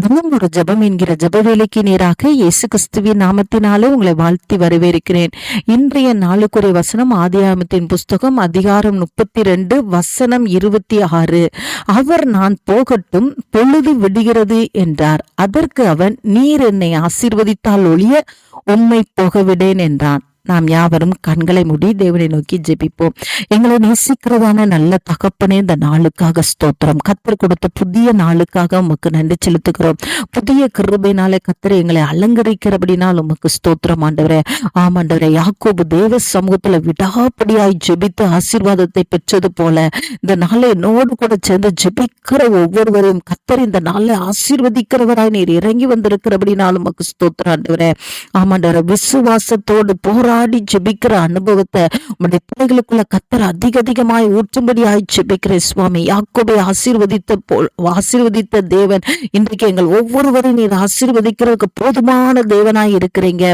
தினம் ஒரு ஜபம் என்கிற ஜப வேலைக்கு நேராக இயேசு கிறிஸ்துவின் நாமத்தினாலே உங்களை வாழ்த்தி வரவேற்கிறேன். இன்றைய நாளுக்குரிய வசனம் ஆதியாமத்தின் புஸ்தகம் அதிகாரம் முப்பத்தி ரெண்டு வசனம் இருபத்தி ஆறு அவர் நான் போகட்டும் பொழுது விடுகிறது என்றார். அதற்கு அவன் நீர் என்னை ஆசீர்வதித்தால் ஒழிய உம்மை போகவிடேன் என்றான். நாம் யாவரும் கண்களை மூடி தேவனை நோக்கி ஜெபிப்போம். எங்களை நேசிக்கிறதான நல்ல தகப்பனே இந்த நாளுக்காக ஸ்தோத்திரம். கத்தர் கொடுத்த புதிய நாளுக்காக உமக்கு நன்றி செலுத்துகிறோம். புதிய கிருபைனாலே கத்தர் எங்களை அலங்கரிக்கிறபடினால் உமக்கு ஸ்தோத்திரம் ஆண்டவரே. ஆமாண்டவரே யாக்கோபு தேவ சமூகத்துல விடாப்படியாய் ஜெபித்து ஆசீர்வாதத்தை பெற்றது போல இந்த நாளை என்னோடு கூட சேர்ந்து ஜெபிக்கிற ஒவ்வொருவரையும் கத்தர் இந்த நாளை ஆசீர்வதிக்கிறவராய் நீர் இறங்கி வந்திருக்கிறபடினாலும் உமக்கு ஸ்தோத்திரம் ஆண்டவரே. ஆமாண்டவரே விசுவாசத்தோடு போற போராடி ஜெபிக்கிற அனுபவத்தை உங்களுடைய பிள்ளைகளுக்குள்ள கத்தர் அதிக அதிகமாய் ஊற்றும்படியாய் ஜெபிக்கிற சுவாமி. யாக்கோபை ஆசீர்வதித்த போல் ஆசீர்வதித்த தேவன் இன்றைக்கு எங்கள் ஒவ்வொருவரையும் நீர் ஆசீர்வதிக்கிறதுக்கு போதுமான தேவனாய் இருக்கிறீங்க.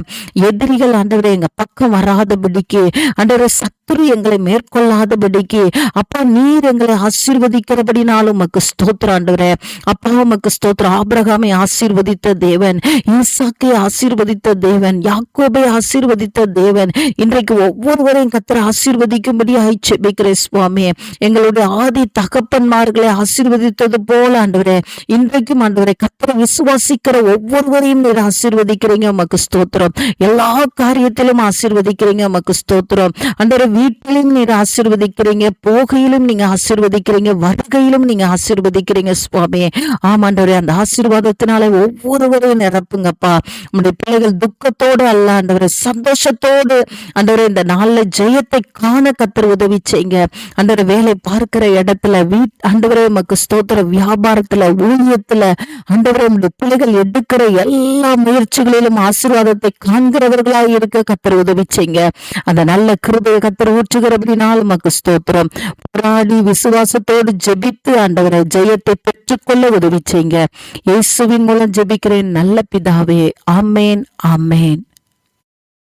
எதிரிகள் ஆண்டவரை எங்க பக்கம் வராதபடிக்கு ஆண்டவரை சத்துரு எங்களை மேற்கொள்ளாதபடிக்கு அப்பா நீர் எங்களை ஆசீர்வதிக்கிறபடினாலும் உமக்கு ஸ்தோத்திரம் ஆண்டவரே. அப்பா உமக்கு ஸ்தோத்திரம். ஆபிரகாமை ஆசீர்வதித்த தேவன் ஈசாக்கை ஆசீர்வதித்த தேவன் யாக்கோபை ஆசீர்வதித்த தேவன் தேவன். இன்றைக்கு ஒவ்வொருவரையும் கத்திர ஆசீர்வதிக்கும்படி ஜெபிக்கிறேன் சுவாமி. எங்களுடைய ஆதி தகப்பன்மார்களை ஆசீர்வதித்தது போல ஆண்டவரே இன்றைக்கும் ஆண்டவரை கத்திர விசுவாசிக்கிற ஒவ்வொருவரையும் நீர் ஆசீர்வதிக்கிறீங்க உமக்கு ஸ்தோத்திரம். எல்லா காரியத்திலும் ஆசீர்வதிக்கிறீங்க உமக்கு ஸ்தோத்திரம். ஆண்டவரை வீட்டிலும் நீர் ஆசீர்வதிக்கிறீங்க போகையிலும் நீங்க ஆசீர்வதிக்கிறீங்க வருகையிலும் நீங்க ஆசீர்வதிக்கிறீங்க சுவாமி. ஆமாண்டவரே அந்த ஆசீர்வாதத்தினால ஒவ்வொருவரையும் நிரப்புங்கப்பா. நம்முடைய பிள்ளைகள் துக்கத்தோடு அல்ல ஆண்டவரை சந்தோஷத்தோடு ஆண்டவரே இந்த நாள்ல ஜெயத்தை காண கத்தர் உதவி செய்யுங்க ஆண்டவரை வேலை பார்க்கிற இடத்துல வீட் ஆண்டவரே உமக்கு ஸ்தோத்திர வியாபாரத்துல ஊழியத்துல அந்தவரை உங்களுடைய பிள்ளைகள் எடுக்கிற எல்லா முயற்சிகளிலும் ஆசீர்வாதத்தை காண்கிறவர்களாக இருக்க கத்தர் உதவி செய்யுங்க அந்த நல்ல கிருபையை கத்தர் ஊற்றுகிறபடினால் உமக்கு ஸ்தோத்திரம். போராடி விசுவாசத்தோடு ஜெபித்து ஆண்டவரை ஜெயத்தை பெற்றுக்கொள்ள உதவி செய்யுங்க இயேசுவின் மூலம் ஜெபிக்கிறேன் நல்ல பிதாவே. ஆமேன் ஆமேன்.